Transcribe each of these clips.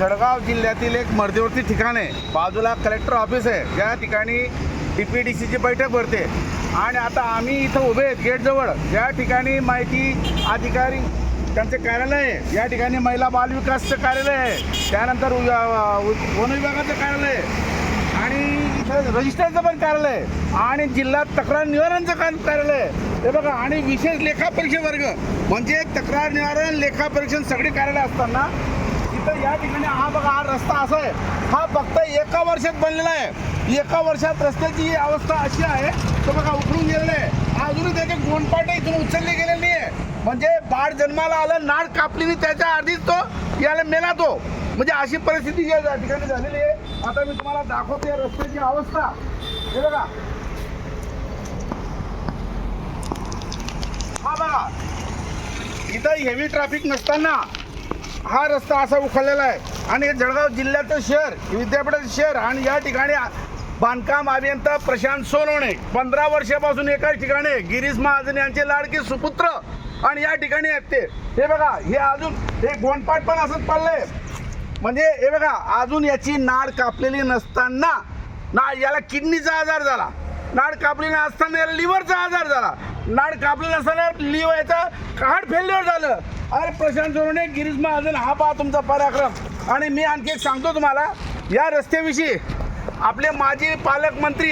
जळगाव जिल्ह्यातील एक मध्यवर्ती ठिकाण आहे. बाजूला कलेक्टर ऑफिस आहे. ज्या ठिकाणी डी पी डी सीची बैठक भरते. आणि आता आम्ही इथं उभे आहेत गेटजवळ ज्या ठिकाणी माहिती अधिकारी त्यांचे कार्यालय आहे या ठिकाणी महिला बाल विकासचं कार्यालय आहे. त्यानंतर वन विभागाचं कार्यालय आहे. आणि इथं रजिस्टरचं पण कार्यालय आहे. आणि जिल्हा तक्रार निवारणचं काम कार्यालय आहे. ते बघा आणि विशेष लेखापरीक्षा वर्ग. म्हणजे तक्रार निवारण लेखापरीक्षण सगळी कार्यालय असताना तर या ठिकाणी हा बघा हा रस्ता असा आहे. हा फक्त एका वर्षात बनलेला आहे. एका वर्षात रस्त्याची ही अवस्था अशी आहे. तो बघा उखडून गेलेला आहे. अजूनही त्याचे गोंडपाटे इथून उचलले गेले नाही आहे म्हणजे बाळ जन्माला आलं नाड कापलीने त्याच्या आधीच तो याला मेला तो. म्हणजे अशी परिस्थिती या या ठिकाणी झालेली आहे. आता मी तुम्हाला दाखवतो या रस्त्याची अवस्था. हे बघा. हा बघा. इथं हेवी ट्रॅफिक नसताना हा रस्ता असा उखळलेला आहे. आणि जळगाव जिल्ह्याचं शहर विद्यापीठाचं शहर आणि या ठिकाणी बांधकाम अभियंता प्रशांत सोनवणे. पंधरा वर्षापासून एकाच ठिकाणी गिरीश महाजन यांचे लाडके सुपुत्र आणि या ठिकाणी आहेत ते. हे बघा हे अजून हे गोंडपाट पण असंच पडलंय. म्हणजे हे बघा अजून याची नाड कापलेली नसताना ना याला किडनीचा आजार झाला. नाड कापली नसताना याला लिव्हरचा आजार झाला. नाड कापली नसताना लिव्ह यायचं हार्ट फेल्युअर झालं. अरे प्रशांत सोनवणे गिरीश महाजन हा पहा तुमचा पराक्रम. आणि मी आणखी एक सांगतो तुम्हाला या रस्त्याविषयी आपले माजी पालकमंत्री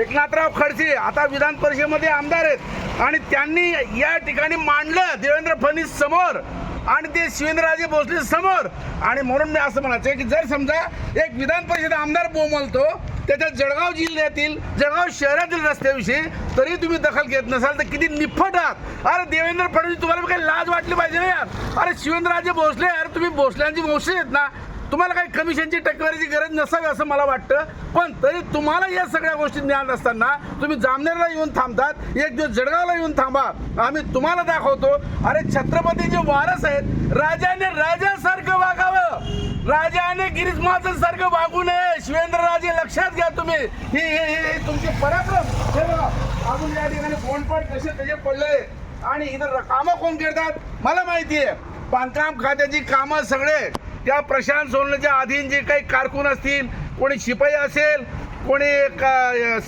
एकनाथराव खडसे आता विधान परिषदेमध्ये आमदार आहेत. आणि त्यांनी या ठिकाणी मांडलं देवेंद्र फडणवीस समोर आणि ते शिवेंद्रराजे भोसले समोर. आणि म्हणून मी असं म्हणायचं की जर समजा एक विधान परिषद आमदार बोमलतो त्याच्या जळगाव जिल्ह्यातील जळगाव शहरातील रस्त्याविषयी तरी तुम्ही दखल घेत नसाल तर किती निफट आहात. अरे देवेंद्र फडणवीस तुम्हाला काही लाज वाटली पाहिजे ना यार. अरे शिवेंद्रराजे भोसले अरे तुम्ही भोसल्यांची वंशी आहेत ना. तुम्हाला काही कमिशनची टक्केवारीची गरज नसावी असं मला वाटतं. पण तरी तुम्हाला या सगळ्या गोष्टी ज्ञान असताना तुम्ही जामनेरला येऊन थांबतात. एक दिवस जळगावला येऊन थांबा. आम्ही तुम्हाला दाखवतो. अरे छत्रपतीचे वारस आहेत. राजाने राजासारखं वागावं. राजाने गिरीश महाजन सारखं वागू नये. शिवेंद्र राजे लक्षात घ्या तुम्ही. हे हे हे तुमचे पराक्रम. हे बघा अजून या ठिकाणी कोणपण कसे तसे पडले. आणि इथं कामं कोण करतात? मला माहिती आहे. बांधकाम खात्याची कामं सगळे. त्या प्रशांत सोनलेच्या अधीन जे काही कारकून असतील कोणी शिपाई असेल कोणी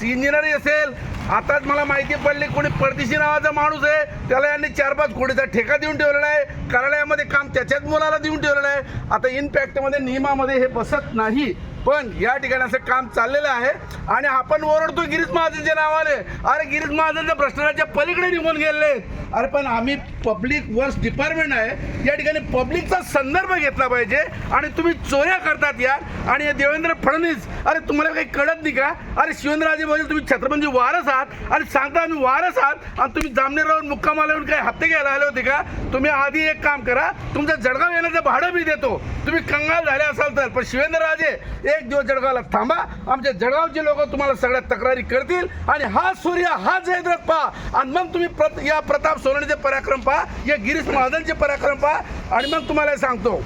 इंजिनियरिंग असेल आताच मला माहिती पडली कोणी परदेशी नावाचा माणूस आहे त्याला यांनी चार पाच कोटीचा ठेका देऊन ठेवलेला आहे कार्यालयामध्ये काम त्याच्याच मुलाला देऊन ठेवलेलं आहे. आता इनफॅक्टमध्ये नियमामध्ये हे बसत नाही. पण या ठिकाणी असं काम चाललेलं आहे. आणि आपण ओरडतो गिरीश महाजनच्या नावाने. अरे गिरीश महाजनच्या भ्रष्टाचाराच्या पलीकडे निघून गेलेले अरे पण आम्ही पब्लिक वर्क्स डिपार्टमेंट आहे. या ठिकाणी पब्लिकचा संदर्भ घेतला पाहिजे. आणि तुम्ही चोऱ्या करतात यार. आणि देवेंद्र फडणवीस अरे तुम्हाला काही कळत नाही का? अरे शिवेंद्रराजे भोसले तुम्ही छत्रपती वारस आहात. आणि सांगता आम्ही वारस आहात. आणि तुम्ही जामनेरवर मुक्कामाला येऊन काही हप्ते घ्यायला आले होते का? तुम्ही आधी एक काम करा. तुमचं जळगाव येण्याचं भाडं मी देतो. तुम्ही कंगाल झाले असाल तर. पण शिवेंद्रराजे एक एक दिवस जळगावला थांबा. आमच्या जळगावचे लोक तुम्हाला सगळ्या तक्रारी करतील. आणि हा सूर्य हा जयद्रथ पहा. आणि मग तुम्ही प्रत या प्रताप सोनवणेचे पराक्रम पहा. या गिरीश महाजनचे पराक्रम पहा. आणि मग तुम्हाला हे सांगतो.